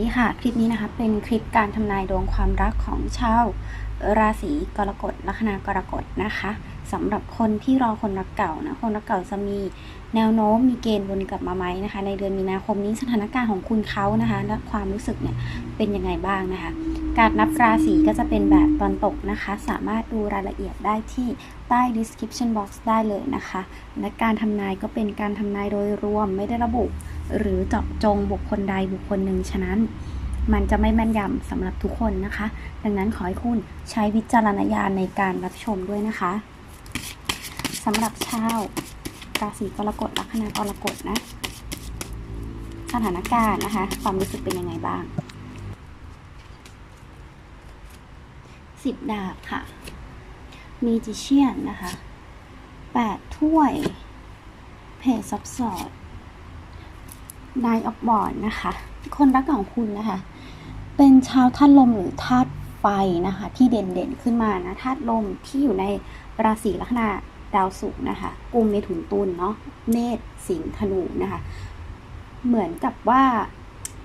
ดีค่ะ คลิปนี้นะคะเป็นคลิปการทำนายดวงความรักของชาวราศีกรกฎลัคนากรกฎนะคะสำหรับคนที่รอคนรักเก่านะคนรักเก่าจะมีแนวโน้มมีเกณฑ์วนกลับมาไหมนะคะ ในเดือนมีนาคมนี้สถานการณ์ของคุณเขานะคะและความรู้สึกเนี่ยเป็นยังไงบ้างนะคะ การนับราศีก็จะเป็นแบบตอนตกนะคะ สามารถดูรายละเอียดได้ที่ใต้ description box ได้เลยนะคะ และการทำนายก็เป็นการทำนายโดยรวมไม่ได้ระบุ หรือเจาะจงบุคคลใดบุคคลหนึ่งฉะนั้น มันจะไม่แม่นยำสำหรับทุกคนนะคะ ดังนั้นขอให้คุณใช้วิจารณญาณในการรับชมด้วยนะคะสำหรับชาวราศีกรกฎลัคนา กรกฎนะสถานการณ์นะคะ ความรู้สึกเป็นยังไงบ้างสิบดาบค่ะ มีจิเชียนนะคะแปดถ้วย เพจซับสอด นายออกบอร์ดนะคะ คนรักของคุณนะคะ เป็นชาวธาตุลมหรือธาตุไฟนะคะ ที่เด่นๆขึ้นมานะธาตุลมที่อยู่ในราศีลัคนาดาวศุกร์นะคะกุมเมถุนตุลเนาะเมษสิงห์ธนูนะคะ เหมือนกับว่า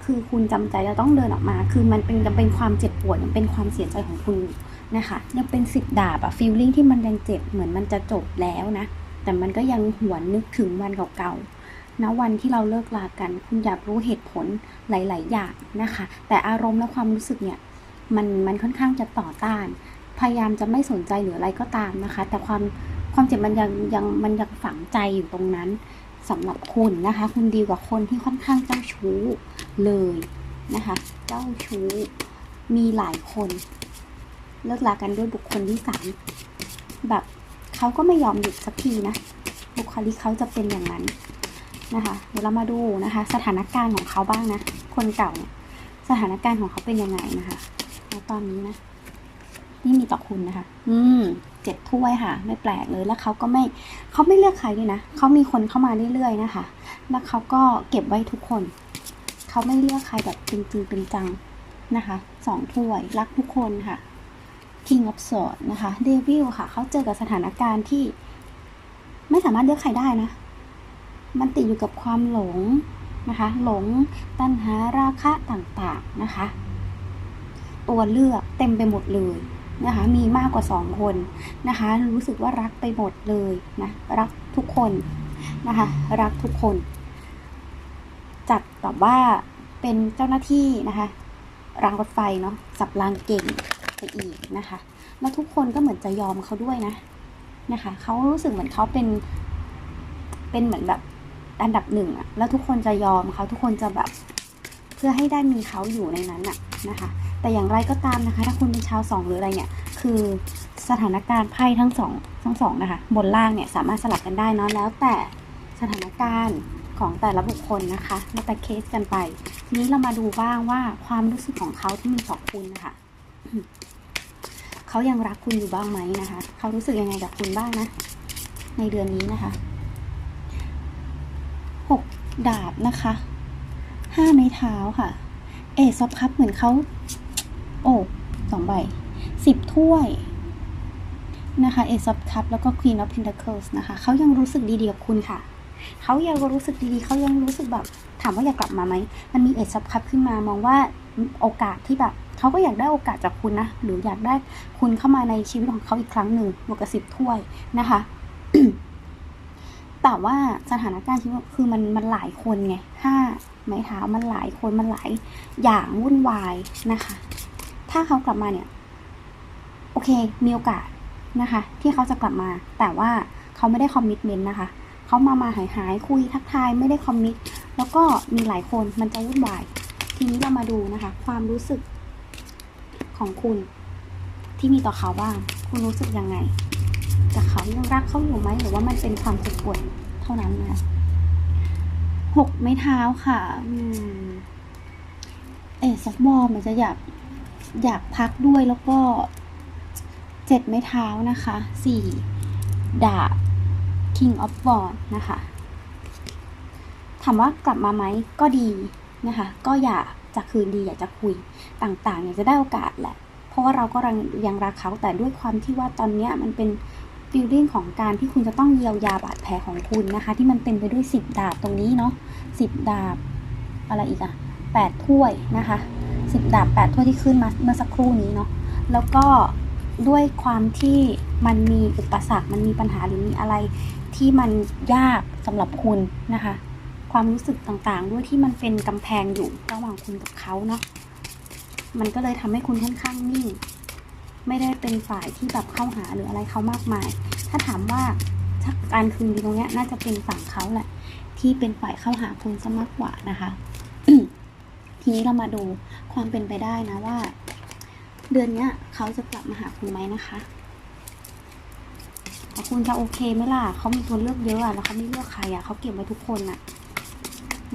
คือคุณจำใจจะต้องเดินออกมา คือมันเป็นยังเป็นความเจ็บปวดยังเป็นความเสียใจของคุณนะคะยังเป็นสิบดาบอะฟีลลิ่งที่มันยังเจ็บเหมือนมันจะจบแล้วนะ แต่มันก็ยังหวนนึกถึงวันเก่าๆ ณวันที่เราเลิกลากัน คุณอยากรู้เหตุผลหลาย ๆ อย่างนะคะ แต่อารมณ์และความรู้สึกเนี่ยมันมันค่อนข้างจะต่อต้าน พยายามจะไม่สนใจหรืออะไรก็ตามนะคะ แต่ความความเจ็บมันยังยังมันยังฝังใจอยู่ตรงนั้นสำหรับคุณนะคะ คุณดีกว่าคนที่ค่อนข้างเจ้าชู้เลยนะคะ เจ้าชู้มีหลายคน เลิกลากันด้วยบุคคลที่สามแบบเขาก็ไม่ยอมหยุดสักทีนะบุคลิกเขาจะเป็นอย่างนั้น นะคะเดี๋ยวเรามาดูนะคะ สถานการณ์ของเขาบ้างนะ คนเก่าเนี่ยสถานการณ์ของเขาเป็นยังไงนะคะแล้วตอนนี้นะนี่มีต่อคุณนะคะ อืม เจ็ดถ้วยค่ะ ไม่แปลกเลย แล้วเขาก็ไม่ เขาไม่เลือกใครด้วยนะ เขามีคนเข้ามาเรื่อยๆนะคะ แล้วเขาก็เก็บไว้ทุกคน เขาไม่เลือกใครแบบจริงๆเป็นจังนะคะ สองถ้วย รักทุกคนค่ะ King of Swords นะคะเดวิลค่ะ เขาเจอกับสถานการณ์ที่ ไม่สามารถเลือกใครได้นะ มันติดอยู่กับความหลงนะคะ หลงตัณหาราคะต่างๆนะคะ ตัวเลือกเต็มไปหมดเลยนะคะ มีมากกว่าสองคนนะคะ รู้สึกว่ารักไปหมดเลยนะ รักทุกคนนะคะ รักทุกคน จัดแบบว่าเป็นเจ้าหน้าที่นะคะรางรถไฟเนาะสับรางเก่งไปอีกนะคะ แล้วทุกคนก็เหมือนจะยอมเขาด้วยนะนะคะเขารู้สึกเหมือนเขาเป็น เป็นเหมือนแบบ อันดับหนึ่งอะแล้วทุกคนจะยอมเขาทุกคนจะแบบเพื่อให้ได้มีเขาอยู่ในนั้นอะนะคะ แต่อย่างไรก็ตามนะคะ ถ้าคุณเป็นชาวสองหรืออะไรเนี่ย คือสถานการณ์ไพ่ทั้งสองทั้งสองนะคะ บนล่างเนี่ยสามารถสลับกันได้เนาะแล้วแต่สถานการณ์ของแต่ละบุคคลนะคะแล้วแต่เคสกันไป นี้เรามาดูบ้างว่าความรู้สึกของเขาที่มีต่อคุณนะคะเขายังรักคุณอยู่บ้างไหมนะคะ เขารู้สึกยังไงกับคุณบ้างนะ ในเดือนนี้นะคะ หกดาบนะคะห้าไม้เท้าค่ะ เอซอฟคัพเหมือนเขาโอ้สองใบสิบถ้วยนะคะเอซอฟคัพแล้วก็ Queen of Pentacles นะคะเขายังรู้สึกดีๆกับคุณค่ะเขายังรู้สึกดีๆเขายังรู้สึกแบบ ถามว่าอยากกลับมาไหม มันมีเอซอฟคัพขึ้นมามองว่าโอกาสที่แบบเขาก็อยากได้โอกาสจากคุณนะ หรืออยากได้คุณเข้ามาในชีวิตของเขาอีกครั้งหนึ่งบวกกับสิบถ้วยนะคะ แต่ว่าสถานการณ์ชีวิตคือมันมันหลายคนไงห้าไม้เท้ามันหลายคนมันหลายอย่างวุ่นวายนะคะ ถ้าเขากลับมาเนี่ย โอเคมีโอกาสนะคะ ที่เขาจะกลับมา แต่ว่าเขาไม่ได้คอมมิชเมนต์นะคะเขามามาหายหายคุยทักทายไม่ได้คอมมิตแล้วก็มีหลายคนมันจะวุ่นวาย ทีนี้เรามาดูนะคะ ความรู้สึกของคุณที่มีต่อเขาบ้าง คุณรู้สึกยังไง จากเขายังรักเขาอยู่ไหมหรือว่ามันเป็นความเจ็บปวดเท่านั้นนะหกไม้เท้าค่ะอเอซักบอลมันจะอยากอยากพักด้วยแล้วก็เจ็ดไม้เท้านะคะสี่ดาบ King of w a n d นะคะถามว่ากลับมาไหมก็ดีนะคะ ก็อยากจะคืนดีอยากจะคุยต่างๆอยากจะได้โอกาสแหละ เพราะว่าเราก็ยังรักเขาแต่ด้วยความที่ว่าตอนนี้มันเป็น ฟีลลิ่งของการที่คุณจะต้องเยียวยาบาดแผลของคุณนะคะ ที่มันเต็มไปด้วยสิบดาบตรงนี้เนาะสิบดาบอะไรอีกอะแปดถ้วยนะคะสิบดาบแปดถ้วยที่ขึ้นมาเมื่อสักครู่นี้เนาะแล้วก็ด้วยความที่มันมีอุปสรรค มันมีปัญหาหรือมีอะไรที่มันยากสำหรับคุณนะคะ ความรู้สึกต่างๆ ด้วยที่มันเป็นกำแพงอยู่ระหว่างคุณกับเขาเนาะมันก็เลยทำให้คุณค่อนข้างนิ่ง ไม่ได้เป็นฝ่ายที่แบบเข้าหาหรืออะไรเขามากมาย ถ้าถามว่าถ้าการคืนดีตรงเนี้ยน่าจะเป็นฝั่งเขาแหละ ที่เป็นฝ่ายเข้าหาคุณซะมากกว่านะคะ ทีนี้เรามาดูความเป็นไปได้นะว่า เดือนเนี้ยเขาจะกลับมาหาคุณไหมนะคะแต่คุณจะโอเคไหมล่ะเขามีตัวเลือกเยอะอะแล้วเขาไม่เลือกใครอะเขาเก็บไว้ทุกคนอะ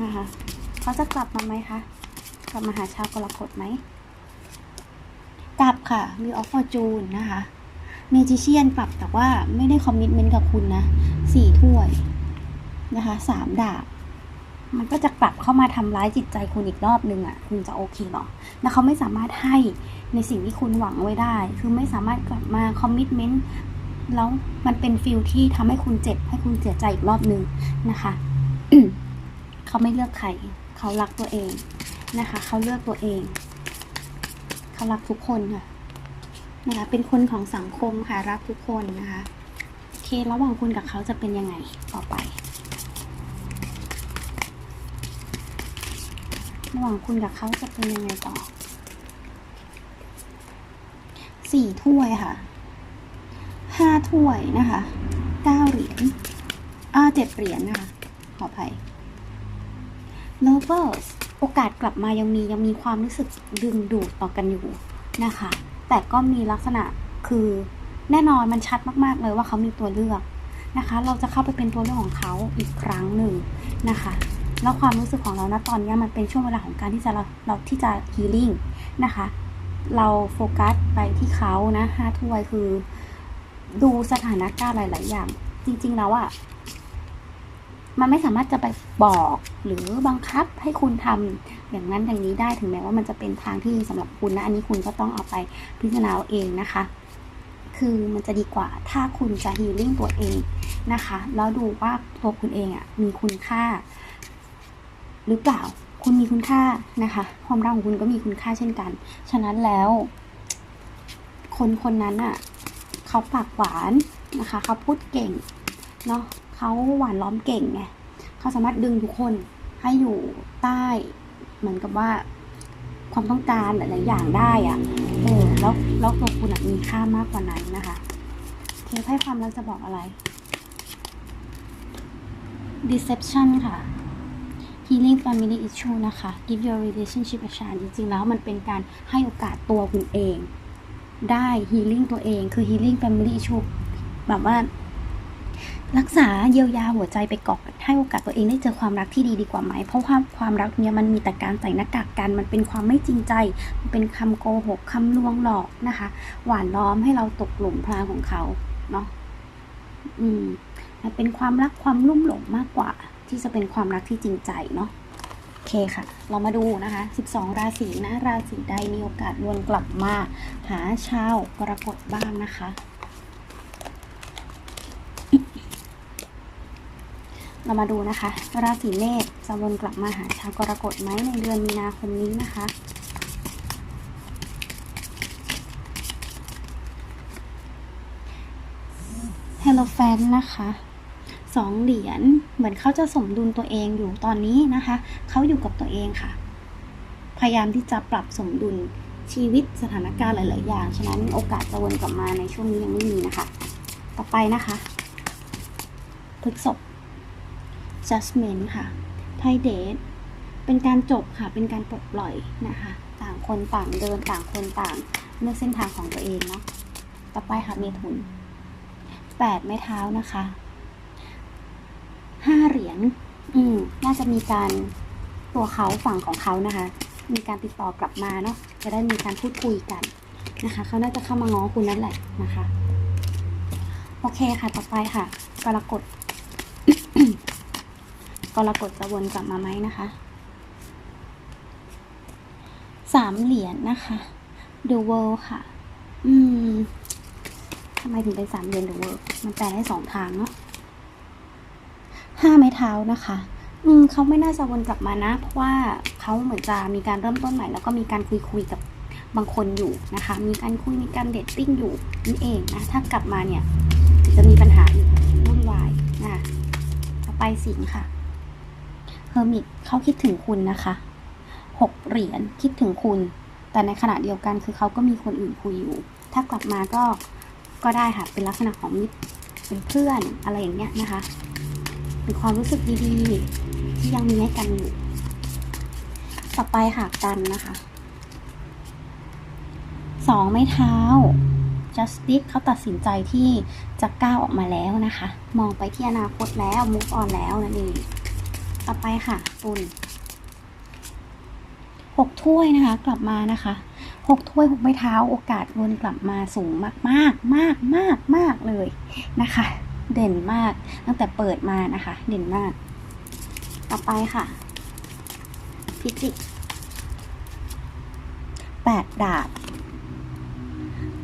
นะคะเขาจะกลับมาไหมคะ กลับมาหาชาวกรกฎไหม กลับค่ะมีออฟฟอร์จูนนะคะเมจิเชียนกลับแต่ว่าไม่ได้คอมมิชเมนต์กับคุณนะสี่ถ้วยนะคะสามดาบ มันก็จะกลับเข้ามาทำร้ายจิตใจคุณอีกรอบนึงอะ่ะ คุณจะโอเคหรอแล้วเขาไม่สามารถให้ในสิ่งที่คุณหวังไว้ได้ คือไม่สามารถกลับมาคอมมิชเมนต์แล้วมันเป็นฟิลที่ทำให้คุณเจ็บ ให้คุณเสียใจอีกรอบนึงนะคะเขาไม่เลือกใครเขารักตัวเองนะคะ เขาเลือกตัวเอง เขารักทุกคนค่ะนะคะเป็นคนของสังคมค่ะรักทุกคนนะคะโอเคระหว่างคุณกับเขาจะเป็นยังไงต่อไประหว่างคุณกับเขาจะเป็นยังไงต่อสี่ถ้วยค่ะห้าถ้วยนะคะเก้าเหรียญอ่าเจ็ดเหรียญนะคะขออภัย lovers โอกาสกลับมายังมียังมีความรู้สึกดึงดูดต่อกันอยู่นะคะ แต่ก็มีลักษณะคือแน่นอนมันชัดมากๆเลยว่าเขามีตัวเลือกนะคะ เราจะเข้าไปเป็นตัวเลือกของเขาอีกครั้งหนึ่งนะคะแล้วความรู้สึกของเรานะตอนนี้มันเป็นช่วงเวลาของการที่จะเราเราที่จะฮีลิ่งนะคะ เราโฟกัสไปที่เขานะห้าถ้วยคือ ดูสถานการณ์หลาย ๆ อย่าง จริง ๆ แล้วอะ มันไม่สามารถจะไปบอกหรือบังคับให้คุณทำอย่างนั้นอย่างนี้ได้ถึงแม้ว่ามันจะเป็นทางที่ดีสำหรับคุณนะ อันนี้คุณก็ต้องเอาไปพิจารณาเองนะคะ คือมันจะดีกว่าถ้าคุณจะฮีลิ่งตัวเองนะคะ แล้วดูว่าตัวคุณเองอะมีคุณค่า หรือเปล่าคุณมีคุณค่านะคะ ความรักของคุณก็มีคุณค่าเช่นกัน ฉะนั้นแล้ว คนคนนั้นอะเขาปากหวานนะคะเขาพูดเก่งเนาะ เขาหวานล้อมเก่งไงเขาสามารถดึงทุกคนให้อยู่ใต้ เหมือนกับว่าความต้องการหลายๆอย่างได้อะ่ะเออแล้วแล้วตัวคุณมีค่ามากกว่านั้นนะคะเคสให้ความรักจะบอกอะไร deception ค่ะ healing family issue นะคะ give your relationship a chance จริงๆ แล้วมันเป็นการให้โอกาสตัวคุณเอง ได้ healing ตัวเอง คือ healing family issue แบบว่า รักษาเยียวยาหัวใจไปก่อนให้โอกาสตัวเองได้เจอความรักที่ดีดีกว่าไหม เพราะว่าความรักเนี้ยมันมีแต่การใส่หน้ากากกัน มันเป็นความไม่จริงใจ มันเป็นคำโกหกคำลวงหลอกนะคะ หวานล้อมให้เราตกหลุมพรางของเขาเนาะอืมมันเป็นความรักความลุ่มหลงมากกว่า ที่จะเป็นความรักที่จริงใจเนาะโอเคค่ะ เรามาดูนะคะ 12 ราศีนะ ราศีใดมีโอกาสวนกลับมา หาชาวกรกฎบ้างนะคะ เรามาดูนะคะ ราศีเมษจะวนกลับมาหาชาวกรกฎไหมในเดือนมีนาคมนี้นะคะ h e l l o f a n นะคะสองเหรียญเหมือนเขาจะสมดุลตัวเองอยู่ตอนนี้นะคะ เขาอยู่กับตัวเองค่ะ พยายามที่จะปรับสมดุลชีวิตสถานการณ์หลาย ๆ อย่าง ฉะนั้นโอกาสจะวนกลับมาในช่วงนี้ยังไม่มีนะคะ ต่อไปนะคะพฤกษบ judgment ค่ะ ไทเดทเป็นการจบค่ะ เป็นการปลดปล่อยนะคะ ต่างคนต่างเดินต่างคนต่างเลือกเส้นทางของตัวเองเนาะ ต่อไปค่ะเมถุนแปดไม้เท้านะคะห้าเหรียญ อืม น่าจะมีการตัวเขาฝั่งของเขานะคะ มีการติดต่อกลับมาเนาะ จะได้มีการพูดคุยกันนะคะ เขาน่าจะเข้ามาง้อคุณนั่นแหละนะคะ โอเคค่ะ ต่อไปค่ะ กรกฎ กรกฎจะวนกลับมาไหมนะคะสามเหรียญนะคะ The World ค่ะ อืมทำไมถึงเป็นสามเหรียญ The World มันแปลได้สองทางเนาะห้าไม้เท้านะคะ อืมเขาไม่น่าจะวนกลับมานะ เพราะว่าเขาเหมือนจะมีการเริ่มต้นใหม่ แล้วก็มีการคุยคุยกับบางคนอยู่นะคะ มีการคุยมีการเดทติ้งอยู่นั่นเองนะ ถ้ากลับมาเนี่ย จะมีปัญหาอีกวุ่นวายนะต่อไปสิงค่ะ อร์มิตเขาคิดถึงคุณนะคะหกเหรียญคิดถึงคุณ แต่ในขณะเดียวกันคือเขาก็มีคนอื่นคุยอยู่ ถ้ากลับมาก็ก็ได้ค่ะ เป็นลักษณะของมิตรเป็นเพื่อนอะไรอย่างเงี้ยนะคะเป็นความรู้สึกดีๆ ที่ยังมีให้กันอยู่ ต่อไปค่ะกันนะคะสองไม้เท้า justice เขาตัดสินใจที่จะก้าวออกมาแล้วนะคะ มองไปที่อนาคตแล้ว move on แล้วนั่นเอง ต่อไปค่ะตุนหกถ้วยนะคะ กลับมานะคะหกถ้วยหกไม้เท้าโอกาสวนกลับมาสูงมากมากมากมากมากเลยนะคะ เด่นมากตั้งแต่เปิดมานะคะ เด่นมาก ต่อไปค่ะ พิจิกแปดดาบ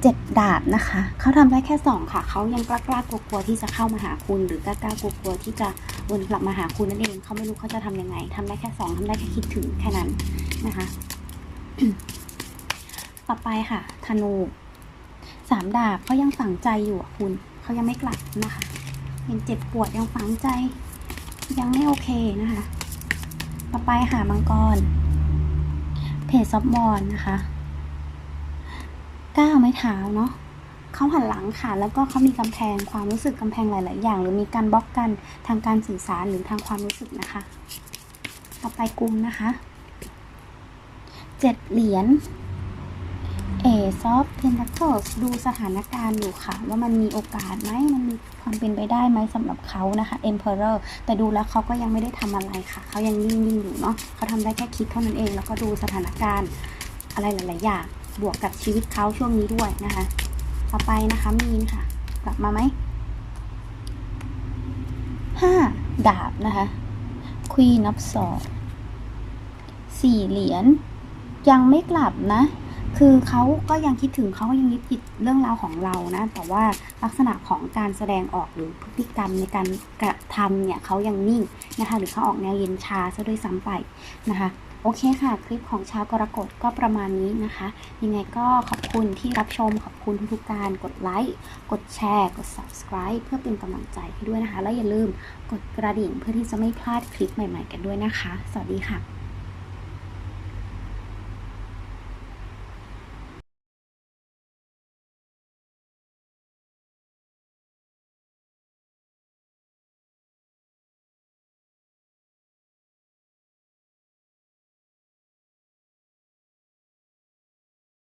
เจ็ดดาบนะคะ เขาทำได้แค่สองค่ะ เขายังกล้ากล้ากลัวๆที่จะเข้ามาหาคุณ หรือกล้ากล้ากลัวๆที่จะวนกลับมาหาคุณนั่นเอง เขาไม่รู้เขาจะทำยังไงทำได้แค่สองทำได้แค่คิดถึงแค่นั้นนะคะ ต่อไปค่ะ ธนูสามดาบเขายังฝังใจอยู่อะคุณ เขายังไม่กลับนะคะ ยังเจ็บปวดยังฝังใจ ยังไม่โอเคนะคะ ต่อไปค่ะมังกร เพจซับบอลนะคะ ก้าวไม้เท้าเนาะเขาหันหลังค่ะ แล้วก็เขามีกำแพงความรู้สึกกำแพงหลาย ๆ อย่าง หรือมีการบล็อกกันทางการสื่อสารหรือทางความรู้สึกนะคะ ต่อไปกลุ่มนะคะเจ็ดเหรียญเอซอฟเพนทัคเคิลดูสถานการณ์อยู่ค่ะ ว่ามันมีโอกาสไหมมันมีความเป็นไปได้ไหมสำหรับเขานะคะ Emperor แต่ดูแล้วเขาก็ยังไม่ได้ทำอะไรค่ะ เขายังนิ่งๆอยู่เนาะเขาทำได้แค่คิดเท่านั้นเอง แล้วก็ดูสถานการณ์อะไรหลาย ๆ อย่าง บวกกับชีวิตเขาช่วงนี้ด้วยนะคะ ต่อไปนะคะมีนค่ะ กลับมาไหมห้าดาบนะคะ Queen of Swords สี่เหรียญยังไม่กลับนะ คือเขาก็ยังคิดถึงเขาก็ยังยึดติดเรื่องราวของเรานะ แต่ว่าลักษณะของการแสดงออกหรือพฤติกรรมในการกระทำเนี่ยเขายังนิ่งนะคะ หรือเขาออกแนวเย็นชาซะด้วยซ้ำไปนะคะ โอเคค่ะ คลิปของชาวกรกฎก็ประมาณนี้นะคะ ยังไงก็ขอบคุณที่รับชม ขอบคุณทุกๆการ กดไลค์ กดแชร์ กด subscribe เพื่อเป็นกำลังใจให้ด้วยนะคะ และอย่าลืมกดกระดิ่งเพื่อที่จะไม่พลาดคลิปใหม่ ๆ กันด้วยนะคะ สวัสดีค่ะ